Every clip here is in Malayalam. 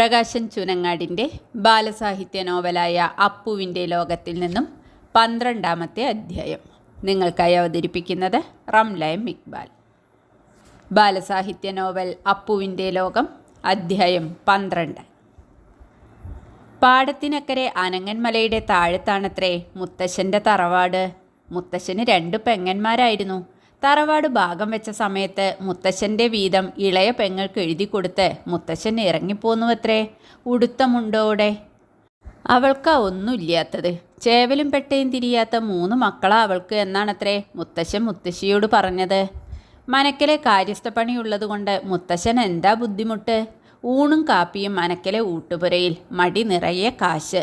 പ്രകാശൻ ചുനങ്ങാടിന്റെ ബാലസാഹിത്യ നോവലായ അപ്പുവിന്റെ ലോകത്തിൽ നിന്നും പന്ത്രണ്ടാമത്തെ അധ്യായം. നിങ്ങൾക്കായി അവതരിപ്പിക്കുന്നത് റംലയം ഇക്ബാൽ. ബാലസാഹിത്യ നോവൽ അപ്പുവിന്റെ ലോകം അധ്യായം പന്ത്രണ്ട്. പാടത്തിനക്കരെ അനങ്ങന്മലയുടെ താഴത്താണത്രേ മുത്തശ്ശന്റെ തറവാട്. മുത്തശ്ശന് രണ്ട് പെങ്ങന്മാരായിരുന്നു. തറവാട് ഭാഗം വെച്ച സമയത്ത് മുത്തശ്ശന്റെ വീതം ഇളയ പെങ്ങൾക്ക് എഴുതി കൊടുത്ത് മുത്തശ്ശൻ ഇറങ്ങിപ്പോന്നുവത്രേ? ഉടുത്ത മുണ്ടോടെ അവൾക്കാ ഒന്നുമില്ലാത്തത്. ചേവലും പെട്ടയും തിരിയാത്ത മൂന്ന് മക്കളാ അവൾക്ക് എന്നാണത്രേ മുത്തശ്ശൻ മുത്തശ്ശിയോട് പറഞ്ഞത്. മനക്കലെ കാര്യസ്ഥപ്പണിയുള്ളതുകൊണ്ട് മുത്തശ്ശൻ എന്താ ബുദ്ധിമുട്ട്? ഊണും കാപ്പിയും മനക്കലെ ഊട്ടുപുരയിൽ മടി നിറയെ കാശ്.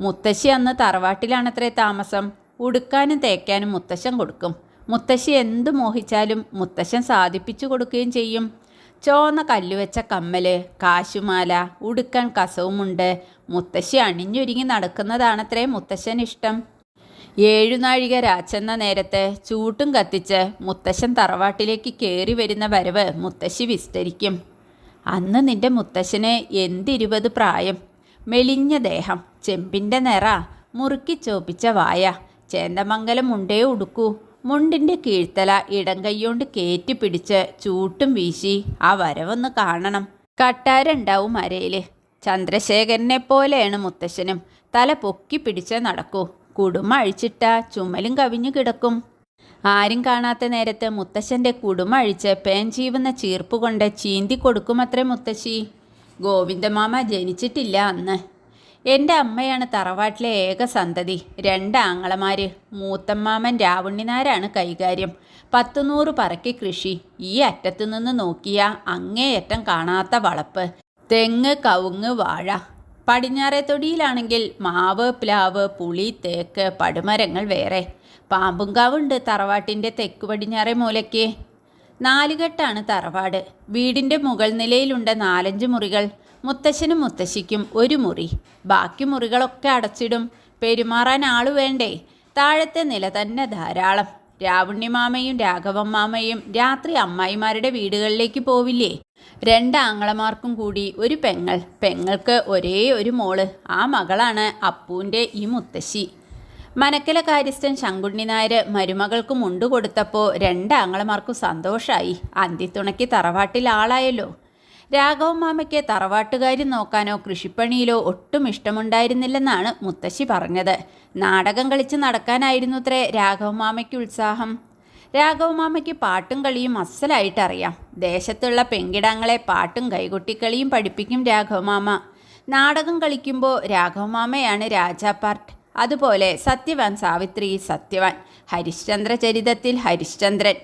മുത്തശ്ശി അന്ന് തറവാട്ടിലാണത്രേ താമസം. ഉടുക്കാനും തേക്കാനും മുത്തശ്ശൻ കൊടുക്കും. മുത്തശ്ശി എന്തു മോഹിച്ചാലും മുത്തശ്ശൻ സാധിപ്പിച്ചു കൊടുക്കുകയും ചെയ്യും. ചോന്ന കല്ലുവെച്ച കമ്മൽ കാശുമാല ഉടുക്കാൻ കസവുമുണ്ട്. മുത്തശ്ശി അണിഞ്ഞൊരുങ്ങി നടക്കുന്നതാണത്രേ മുത്തശ്ശൻ ഇഷ്ടം. ഏഴുനാഴിക രാച്ചെന്ന നേരത്ത് ചൂട്ടും കത്തിച്ച് മുത്തശ്ശൻ തറവാട്ടിലേക്ക് കയറി വരുന്ന വരവ് മുത്തശ്ശി വിസ്തരിക്കും. അന്ന് നിന്റെ മുത്തശ്ശന് എന്തിരുപത് പ്രായം? മെലിഞ്ഞ ദേഹം ചെമ്പിന്റെ നിറ മുറുക്കി ചോപ്പിച്ച വായ ചേന്തമംഗലം ഉണ്ടേ ഉടുക്കൂ. മുണ്ടിന്റെ കീഴ്ത്തല ഇടം കൈയോണ്ട് കയറ്റി പിടിച്ച് ചൂട്ടും വീശി ആ വരവൊന്ന് കാണണം. കട്ടാരുണ്ടാവും അരയിൽ ചന്ദ്രശേഖരനെ പോലെയാണ് മുത്തശ്ശനും. തല പൊക്കി പിടിച്ച് നടക്കൂ. കുടുമ അഴിച്ചിട്ട ചുമലും കവിഞ്ഞു കിടക്കും. ആരും കാണാത്ത നേരത്ത് മുത്തശ്ശന്റെ കുടുമ അഴിച്ച് പേൻ ചീവുന്ന ചീർപ്പ് കൊണ്ട് ചീന്തി കൊടുക്കുമത്രേ മുത്തശ്ശി. ഗോവിന്ദമാമ ജനിച്ചിട്ടില്ല അന്ന്. എന്റെ അമ്മയാണ് തറവാട്ടിലെ ഏക സന്തതി. രണ്ട് ആങ്ങളമാര്. മൂത്തമ്മാമൻ രാവുണ്ണിനാരാണ് കൈകാര്യം. പത്തുനൂറ് പറക്കി കൃഷി. ഈ അറ്റത്തു നിന്ന് നോക്കിയ അങ്ങേയറ്റം കാണാത്ത വളപ്പ്. തെങ്ങ് കവുങ്ങ് വാഴ. പടിഞ്ഞാറേ തൊടിയിലാണെങ്കിൽ മാവ് പ്ലാവ് പുളി തേക്ക് പടുമരങ്ങൾ വേറെ. പാമ്പുങ്കാവുണ്ട് തറവാട്ടിന്റെ തെക്ക് പടിഞ്ഞാറേ മൂലയ്ക്ക്. നാലുകെട്ടാണ് തറവാട്. വീടിന്റെ മുകൾ നിലയിലുണ്ട് നാലഞ്ച് മുറികൾ. മുത്തശ്ശനും മുത്തശ്ശിക്കും ഒരു മുറി. ബാക്കി മുറികളൊക്കെ അടച്ചിടും. പെരുമാറാൻ ആൾ വേണ്ടേ? താഴത്തെ നില തന്നെ ധാരാളം. രാവുണ്ണിമാമയും രാഘവമ്മാമയും രാത്രി അമ്മായിമാരുടെ വീടുകളിലേക്ക് പോവില്ലേ? രണ്ട് ആങ്ങളമാർക്കും കൂടി ഒരു പെങ്ങൾ. പെങ്ങൾക്ക് ഒരേ ഒരു മോൾ. ആ മകളാണ് അപ്പൂന്റെ ഈ മുത്തശ്ശി. മനക്കല കാര്യസ്ഥൻ ശങ്കുണ്ണി നായർ മരുമകൾക്ക് മുണ്ടു കൊടുത്തപ്പോൾ രണ്ട് ആങ്ങളമാർക്കും സന്തോഷമായി അന്തിത്തുണയ്ക്ക് തറവാട്ടിൽ ആളായല്ലോ. രാഘവൻ മാമയ്ക്ക് തറവാട്ടുകാരി നോക്കാനോ കൃഷിപ്പണിയിലോ ഒട്ടും ഇഷ്ടമുണ്ടായിരുന്നില്ലെന്നാണ് മുത്തശ്ശി പറഞ്ഞത്. നാടകം കളിച്ച് നടക്കാനായിരുന്നു അത്രേ രാഘവ മാമയ്ക്ക് ഉത്സാഹം. രാഘവ മാമയ്ക്ക് പാട്ടും കളിയും അസലായിട്ടറിയാം. ദേശത്തുള്ള പെങ്കിടങ്ങളെ പാട്ടും കൈകൊട്ടിക്കളിയും പഠിപ്പിക്കും രാഘവ മാമ. നാടകം കളിക്കുമ്പോൾ രാഘവമാമയാണ് രാജാപാർട്ട് അതുപോലെ സത്യവാൻ സാവിത്രി സത്യവാൻ. ഹരിശ്ചന്ദ്ര ചരിതത്തിൽ ഹരിശ്ചന്ദ്രൻ.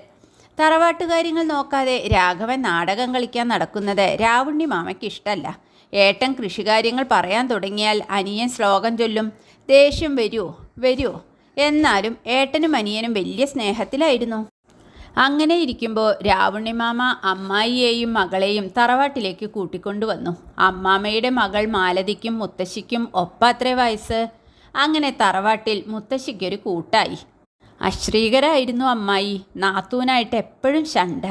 തറവാട്ടുകാര്യങ്ങൾ നോക്കാതെ രാഘവൻ നാടകം കളിക്കാൻ നടക്കുന്നത് രാവുണ്ണി മാമയ്ക്ക് ഇഷ്ടമല്ല ഏട്ടൻ കൃഷികാര്യങ്ങൾ പറയാൻ തുടങ്ങിയാൽ അനിയൻ ശ്ലോകം ചൊല്ലും ദേഷ്യം വരുമോ വരുമോ എന്നാലും ഏട്ടനും അനിയനും വലിയ സ്നേഹത്തിലായിരുന്നു. അങ്ങനെ ഇരിക്കുമ്പോൾ രാവുണ്ണിമാമ അമ്മായിയെയും മകളെയും തറവാട്ടിലേക്ക് കൂട്ടിക്കൊണ്ടുവന്നു അമ്മാമ്മയുടെ മകൾ മാലതിക്കും മുത്തശ്ശിക്കും ഒപ്പത്രേ വയസ്സ്. അങ്ങനെ തറവാട്ടിൽ മുത്തശ്ശിക്കൊരു കൂട്ടായി. അശ്രീകരായിരുന്നു അമ്മായി. നാത്തൂനായിട്ട് എപ്പോഴും ശണ്ട.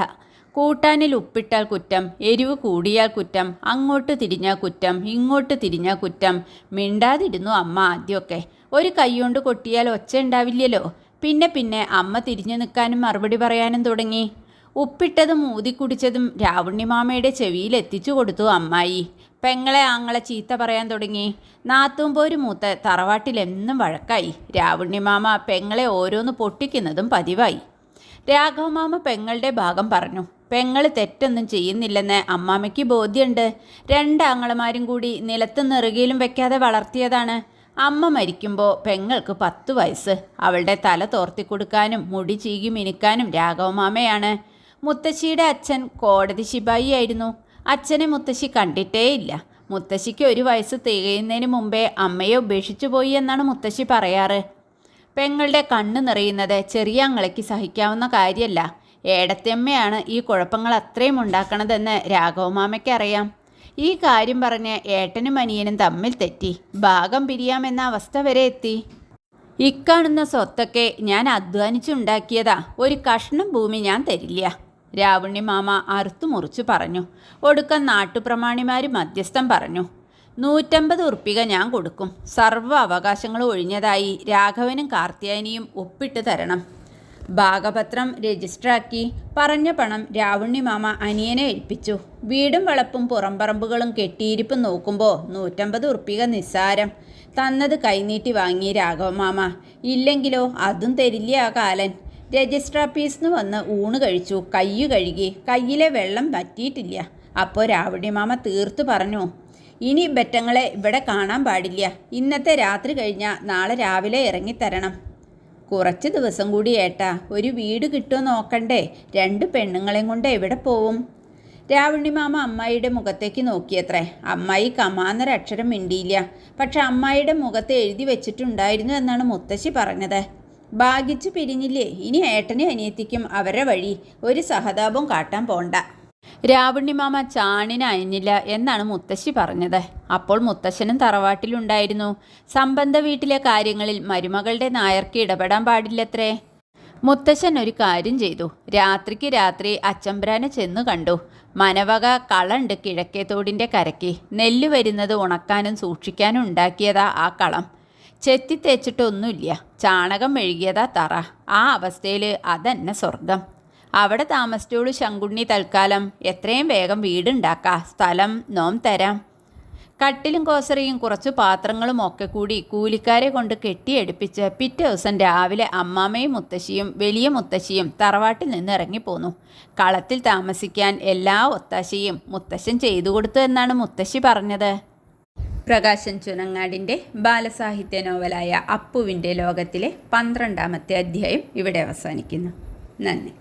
കൂട്ടാനിൽ ഉപ്പിട്ടാൽ കുറ്റം എരിവ് കൂടിയാൽ കുറ്റം അങ്ങോട്ട് തിരിഞ്ഞാൽ കുറ്റം ഇങ്ങോട്ട് തിരിഞ്ഞാൽ കുറ്റം. മിണ്ടാതിരുന്നു അമ്മ ആദ്യമൊക്കെ. ഒരു കൈകൊണ്ട് കൊട്ടിയാൽ ഒച്ച ഉണ്ടാവില്ലല്ലോ. പിന്നെ പിന്നെ അമ്മ തിരിഞ്ഞു നിൽക്കാനും മറുപടി പറയാനും തുടങ്ങി. ഉപ്പിട്ടതും ഊതി കുടിച്ചതും രാവുണ്ണിമാമയുടെ ചെവിയിൽ എത്തിച്ചു കൊടുത്തു അമ്മായി. പെങ്ങളെ ആങ്ങളെ ചീത്ത പറയാൻ തുടങ്ങി. നാത്തുമ്പോര് മൂത്ത് തറവാട്ടിൽ എന്നും വഴക്കായി രാവുണ്ണിമാമ പെങ്ങളെ ഓരോന്ന് പൊട്ടിക്കുന്നതും പതിവായി. രാഘവമാമ പെങ്ങളുടെ ഭാഗം പറഞ്ഞു പെങ്ങൾ തെറ്റൊന്നും ചെയ്യുന്നില്ലെന്ന് അമ്മാമ്മയ്ക്ക് ബോധ്യമുണ്ട് രണ്ടാങ്ങളമാരും കൂടി നിലത്ത് നെറുകയിലും വെക്കാതെ വളർത്തിയതാണ്. അമ്മ മരിക്കുമ്പോൾ പെങ്ങൾക്ക് പത്ത് വയസ്സ്. അവളുടെ തല തോർത്തി കൊടുക്കാനും മുടി ചീകി മിനുക്കാനും രാഘവമാമയാണ് മുത്തശ്ശിയുടെ അച്ഛൻ കോടതി ശിപായി ആയിരുന്നു അച്ഛനെ മുത്തശ്ശി കണ്ടിട്ടേയില്ല. മുത്തശ്ശിക്ക് ഒരു വയസ്സ് തികയുന്നതിന് മുമ്പേ അമ്മയെ ഉപേക്ഷിച്ചു പോയി എന്നാണ് മുത്തശ്ശി പറയാറ്. പെങ്ങളുടെ കണ്ണ് നിറയുന്നത് ചെറിയ അങ്ങളയ്ക്ക് സഹിക്കാവുന്ന കാര്യമല്ല. ഏടത്തിയമ്മയാണ് ഈ കുഴപ്പങ്ങൾ അത്രയും ഉണ്ടാക്കണതെന്ന് രാഘവമാമയ്ക്ക് അറിയാം ഈ കാര്യം പറഞ്ഞ് ഏട്ടനും അനിയനും തമ്മിൽ തെറ്റി. ഭാഗം പിരിയാമെന്ന അവസ്ഥ വരെ എത്തി. ഇക്കാണുന്ന സ്വത്തൊക്കെ ഞാൻ അധ്വാനിച്ചുണ്ടാക്കിയതാ. ഒരു കഷ്ണം ഭൂമി ഞാൻ തരില്ല. രാവുണ്ണി മാമ അറുത്തു മുറിച്ചു പറഞ്ഞു. ഒടുക്കം നാട്ടുപ്രമാണിമാർ മധ്യസ്ഥം പറഞ്ഞു. നൂറ്റമ്പത് ഉറുപ്പിക ഞാൻ കൊടുക്കും. സർവ അവകാശങ്ങളും ഒഴിഞ്ഞതായി രാഘവനും കാർത്തിയാനിയും ഒപ്പിട്ട് തരണം. ഭാഗപത്രം രജിസ്റ്ററാക്കി പറഞ്ഞ പണം രാവുണ്ണിമാമ അനിയനെ ഏൽപ്പിച്ചു. വീടും വളപ്പും പുറംപറമ്പുകളും കെട്ടിയിരിപ്പും നോക്കുമ്പോൾ നൂറ്റമ്പത് ഉറുപ്പിക നിസ്സാരം. തന്നത് കൈനീട്ടി വാങ്ങി രാഘവമാമ ഇല്ലെങ്കിലോ അതും തരില്ല ആ കാലൻ. രജിസ്റ്റർ നിന്ന് വന്ന് ഊണ് കഴിച്ചു. കയ്യ് കഴുകി. കയ്യിലെ വെള്ളം പറ്റിയിട്ടില്ല അപ്പോൾ രാവടിമാമ മാമ തീർത്തു പറഞ്ഞു ഇനി ബെറ്റങ്ങളെ ഇവിടെ കാണാൻ പാടില്ല. ഇന്നത്തെ രാത്രി കഴിഞ്ഞാൽ നാളെ രാവിലെ ഇറങ്ങിത്തരണം. കുറച്ച് ദിവസം കൂടി ഏട്ടാ ഒരു വീട് കിട്ടുമോ നോക്കണ്ടേ? രണ്ട് പെണ്ണുങ്ങളെയും കൊണ്ട് എവിടെ പോവും? രാവണിമാമ അമ്മായിയുടെ മുഖത്തേക്ക് നോക്കിയത്രേ. അമ്മായി കമാന്നൊരക്ഷരം മിണ്ടിയില്ല. പക്ഷെ അമ്മായിയുടെ മുഖത്ത് എഴുതി വെച്ചിട്ടുണ്ടായിരുന്നു എന്നാണ് മുത്തശ്ശി പറഞ്ഞത്. ഭാഗിച്ചു പിരിഞ്ഞില്ലേ? ഇനി ഏട്ടനും അനിയത്തിക്കും അവരുടെ വഴി. ഒരു സഹതാപം കാട്ടാൻ പോണ്ട. രാവണ്ണിമാമ ചാണിന് അയഞ്ഞില്ല എന്നാണ് മുത്തശ്ശി പറഞ്ഞത്. അപ്പോൾ മുത്തശ്ശനും തറവാട്ടിലുണ്ടായിരുന്നു. സംബന്ധ വീട്ടിലെ കാര്യങ്ങളിൽ മരുമകളുടെ നായർക്ക് ഇടപെടാൻ പാടില്ലത്രേ. മുത്തശ്ശൻ ഒരു കാര്യം ചെയ്തു. രാത്രിക്ക് രാത്രി അച്ചമ്പ്രാനെ ചെന്നു കണ്ടു. മനവക കളണ്ട് കിഴക്കേത്തോടിന്റെ കരയ്ക്ക് നെല്ല് വരുന്നത് ഉണക്കാനും സൂക്ഷിക്കാനും ഉണ്ടാക്കിയതാ ആ കളം. ചെത്തി തേച്ചിട്ടൊന്നുമില്ല. ചാണകം മെഴുകിയതാ തറ. ആ അവസ്ഥയിൽ അതന്നെ സ്വർഗം. അവിടെ താമസിച്ചോളൂ ശങ്കുണ്ണി തൽക്കാലം. എത്രയും വേഗം വീടുണ്ടാക്കാം. സ്ഥലം നോം തരാം. കട്ടിലും കോസറിയും കുറച്ച് പാത്രങ്ങളും ഒക്കെ കൂടി കൂലിക്കാരെ കൊണ്ട് കെട്ടിയെടുപ്പിച്ച് പിറ്റേ ദിവസം രാവിലെ അമ്മാമ്മയും മുത്തശ്ശിയും വലിയ മുത്തശ്ശിയും തറവാട്ടിൽ നിന്ന് ഇറങ്ങിപ്പോന്നു കളത്തിൽ താമസിക്കാൻ എല്ലാ ഒത്താശയും മുത്തശ്ശൻ ചെയ്തു കൊടുത്തു എന്നാണ് മുത്തശ്ശി പറഞ്ഞത്. പ്രകാശൻ ചുനങ്ങാടിന്റെ ബാലസാഹിത്യ നോവലായ അപ്പുവിന്റെ ലോകത്തിലെ പന്ത്രണ്ടാമത്തെ അധ്യായം ഇവിടെ അവസാനിക്കുന്നു. നന്ദി.